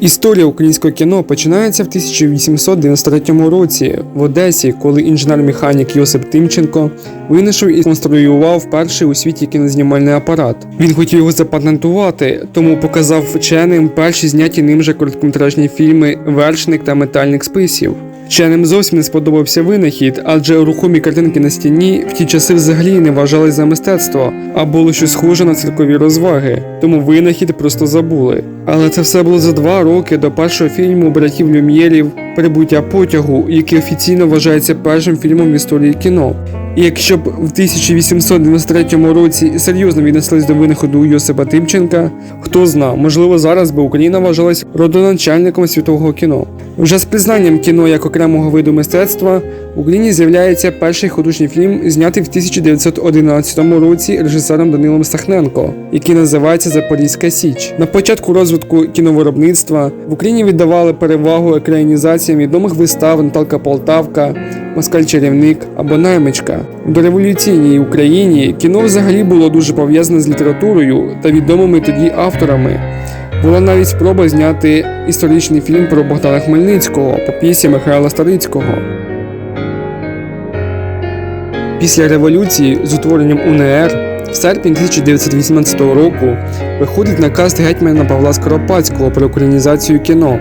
Історія українського кіно починається в 1893 році в Одесі, коли інженер-механік Йосип Тимченко винайшов і конструював перший у світі кінознімальний апарат. Він хотів його запатентувати, тому показав вченим перші зняті ним же короткометражні фільми Вершник та Метальник списів. Вченим зовсім не сподобався винахід, адже рухомі картинки на стіні в ті часи взагалі не вважались за мистецтво, а було щось схоже на циркові розваги, тому винахід просто забули. Але це все було за два роки до першого фільму братів Люм'єрів Прибуття потягу, який офіційно вважається першим фільмом в історії кіно. І якщо б в 1893 році серйозно віднеслись до винаходу Йосипа Тимченка, хто зна, можливо, зараз би Україна вважалась родоначальником світового кіно. Вже з признанням кіно як окремого виду мистецтва в Україні з'являється перший художній фільм, знятий в 1911 році режисером Данилом Сахненко, який називається Запорізька Січ. На початку розвитку кіновиробництва в Україні віддавали перевагу екранізаціям відомих вистав Наталка Полтавка, Москаль Чарівник або Наймичка. В дореволюційній Україні кіно взагалі було дуже пов'язане з літературою та відомими тоді авторами. Була навіть спроба зняти історичний фільм про Богдана Хмельницького по п'єсі Михайла Старицького. Після революції з утворенням УНР в серпні 1918 року виходить наказ гетьмана Павла Скоропадського про українізацію кіно.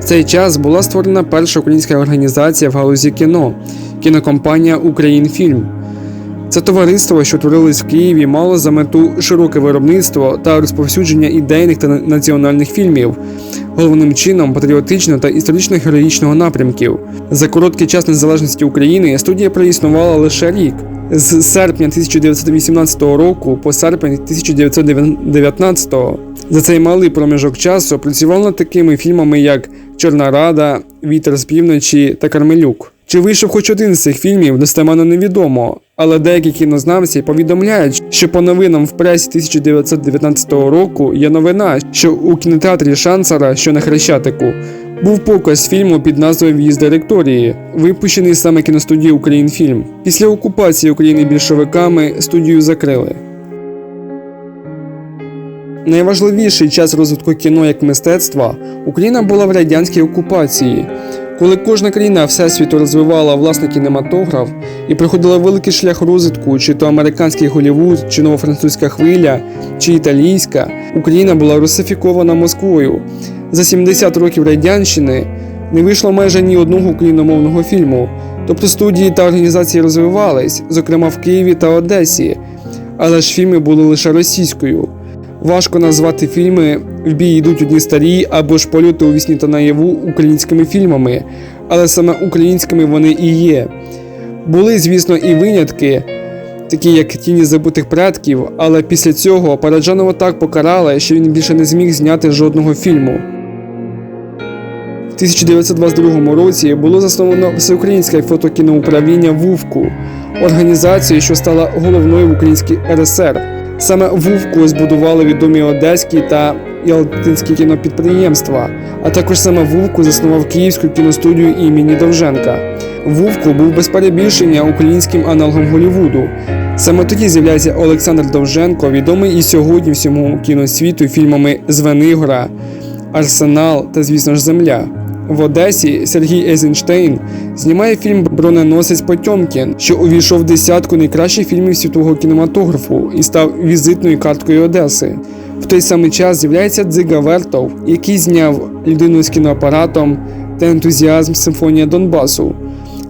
В цей час була створена перша українська організація в галузі кіно кінокомпанія Українфільм. Це товариство, що творилось в Києві, мало за мету широке виробництво та розповсюдження ідейних та національних фільмів, головним чином патріотичного та історично-героїчного напрямків. За короткий час незалежності України студія проіснувала лише рік. З серпня 1918 року по серпень 1919 за цей малий проміжок часу працював над такими фільмами, як Чорна Рада, Вітер з півночі та Кармелюк. Чи вийшов хоч один з цих фільмів, достеменно невідомо, але деякі кінознавці повідомляють, що по новинам в пресі 1919 року є новина, що у кінотеатрі Шансара, що на Хрещатику, був показ фільму під назвою В'їзд директорії, випущений саме кіностудією Українфільм. Після окупації України більшовиками студію закрили. Найважливіший час розвитку кіно як мистецтва Україна була в радянській окупації. Коли кожна країна всесвіту розвивала власний кінематограф і проходила великий шлях розвитку, чи то американський Голівуд, чи новофранцузька хвиля, чи італійська, Україна була русифікована Москвою. За 70 років радянщини не вийшло майже ні одного україномовного фільму. Тобто студії та організації розвивались, зокрема в Києві та Одесі, але ж фільми були лише російською. Важко назвати фільми в бій йдуть одні старі або ж польоти у вісні та наяву українськими фільмами, але саме українськими вони і є. Були, звісно, і винятки, такі як тіні забутих предків, але після цього Параджанова так покарали, що він більше не зміг зняти жодного фільму. В 1922 році було засновано Всеукраїнське фотокіноуправління ВУВКу, організацію, що стала головною в Українській РСР. Саме ВУВКу збудували відомі одеські та ялтинські кінопідприємства, а також саме ВУВКу заснував Київську кіностудію імені Довженка. ВУВКу був без перебільшення українським аналогом Голлівуду. Саме тоді з'являється Олександр Довженко, відомий і сьогодні всьому кіносвіту фільмами Звенигора, Арсенал та, звісно ж, Земля. В Одесі Сергій Ейзенштейн знімає фільм Броненосець Потьомкін, що увійшов в десятку найкращих фільмів світового кінематографу і став візитною карткою Одеси. В той самий час з'являється Дзига Вертов, який зняв людину з кіноапаратом та ентузіазм Симфонія Донбасу.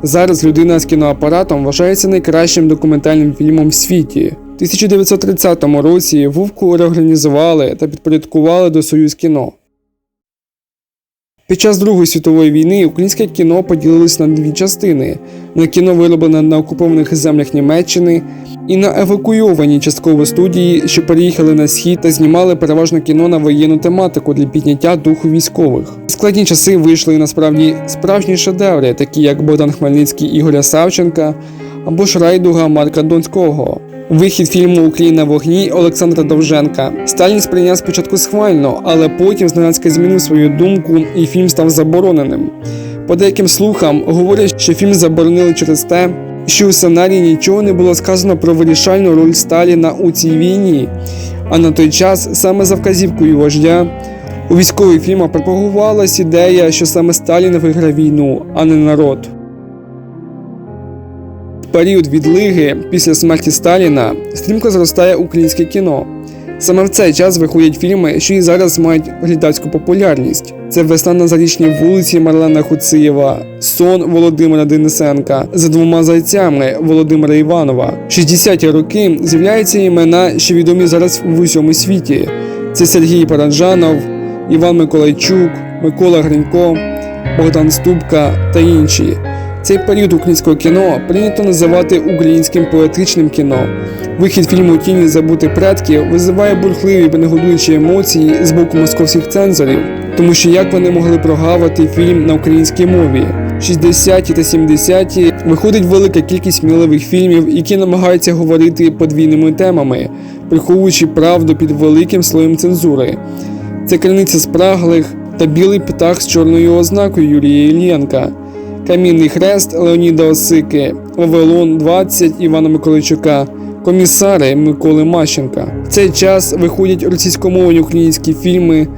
Зараз людина з кіноапаратом вважається найкращим документальним фільмом в світі. У 1930 році Вовку реорганізували та підпорядкували до Союз кіно. Під час Другої світової війни українське кіно поділилось на дві частини: на кіно вироблене на окупованих землях Німеччини і на евакуйовані частково студії, що переїхали на схід та знімали переважно кіно на воєнну тематику для підняття духу військових. Складні часи вийшли насправді справжні шедеври, такі як Богдан Хмельницький Ігоря Савченка або ж Райдуга Марка Донського. Вихід фільму «Уклін на вогні Олександра Довженка Сталін сприйняв спочатку схвально, але потім зненацька змінив свою думку, і фільм став забороненим. По деяким слухам говорять, що фільм заборонили через те, що у сценарії нічого не було сказано про вирішальну роль Сталіна у цій війні. А на той час саме за вказівкою вождя У військових фільмах пропагувалась ідея, що саме Сталін виграв війну, а не народ. Період відлиги після смерті Сталіна стрімко зростає українське кіно. Саме в цей час виходять фільми, що і зараз мають глядацьку популярність. Це Весна на зарічній вулиці Марлена Хуциєва, Сон Володимира Денисенка за двома зайцями Володимира Іванова. 60-ті роки з'являються імена, що відомі зараз в усьому світі. Це Сергій Параджанов, Іван Миколайчук, Микола Гринько, Богдан Ступка та інші. Цей період українського кіно прийнято називати українським поетичним кіно. Вихід фільму Тіні забути предків визиває бурхливі негодуючі емоції з боку московських цензорів, тому що як вони могли прогавити фільм на українській мові. 60-ті та 70-ті виходить велика кількість сміливих фільмів, які намагаються говорити подвійними темами, приховуючи правду під великим слоєм цензури. Це криниця спраглих та білий птах з чорною ознакою Юрія Ільєнка. Камінний хрест Леоніда Осики, Вавилон 20 Івана Миколайчука, комісари Миколи Мащенка. В цей час виходять російськомовні українські фільми,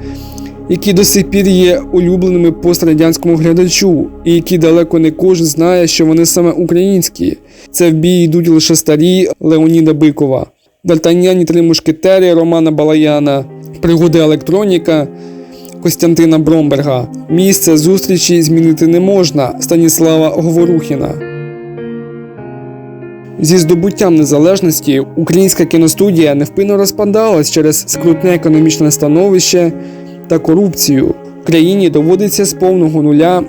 які до сих пір є улюбленими пострадянському глядачу, і які далеко не кожен знає, що вони саме українські. Це в бій йдуть лише старі Леоніда Бикова, Д'Артаньяні три мушкетери Романа Балаяна, пригоди електроніка. Костянтина Бромберга. Місце зустрічі змінити не можна Станіслава Говорухіна. Зі здобуттям незалежності українська кіностудія невпинно розпадалась через скрутне економічне становище та корупцію. Країні доводиться з повного нуля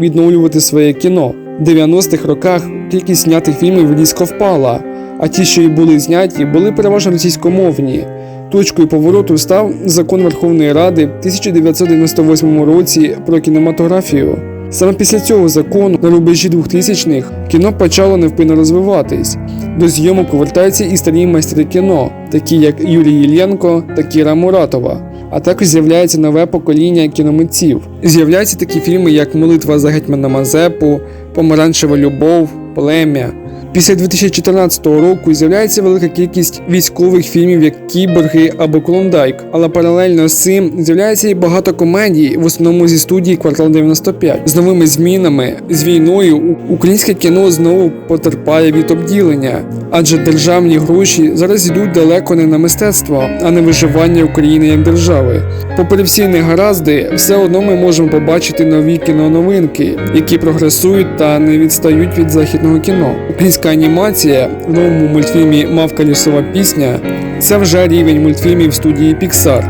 відновлювати своє кіно. В 90-х роках кількість знятих фільмів різко впала, а ті, що й були зняті, були переважно російськомовні. Точкою повороту став закон Верховної Ради в 1998 році про кінематографію. Саме після цього закону на рубежі 2000-х кіно почало невпинно розвиватись. До зйомок повертаються і старі майстри кіно, такі як Юрій Іллєнко та Кіра Муратова. А також з'являється нове покоління кіномитців. З'являються такі фільми, як Молитва за гетьмана Мазепу, Помаранчева любов, Плем'я. Після 2014 року з'являється велика кількість військових фільмів, як Кіборги або Клондайк, але паралельно з цим з'являється і багато комедій, в основному зі студії Квартал 95. З новими змінами, з війною українське кіно знову потерпає від обділення, адже державні гроші зараз йдуть далеко не на мистецтво, а на виживання України як держави. Попри всі негаразди, все одно ми можемо побачити нові кіноновинки, які прогресують та не відстають від західного кіно. Українська анімація в новому мультфільмі Мавка лісова пісня це вже рівень мультфільмів студії Pixar.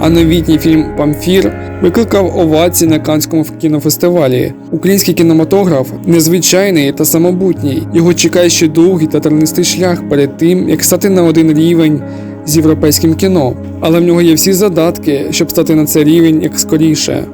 А новітній фільм Памфір викликав овації на Канському кінофестивалі. Український кінематограф незвичайний та самобутній. Його чекає ще довгий та тернистий шлях перед тим, як стати на один рівень з європейським кіно. Але в нього є всі задатки, щоб стати на цей рівень як скоріше.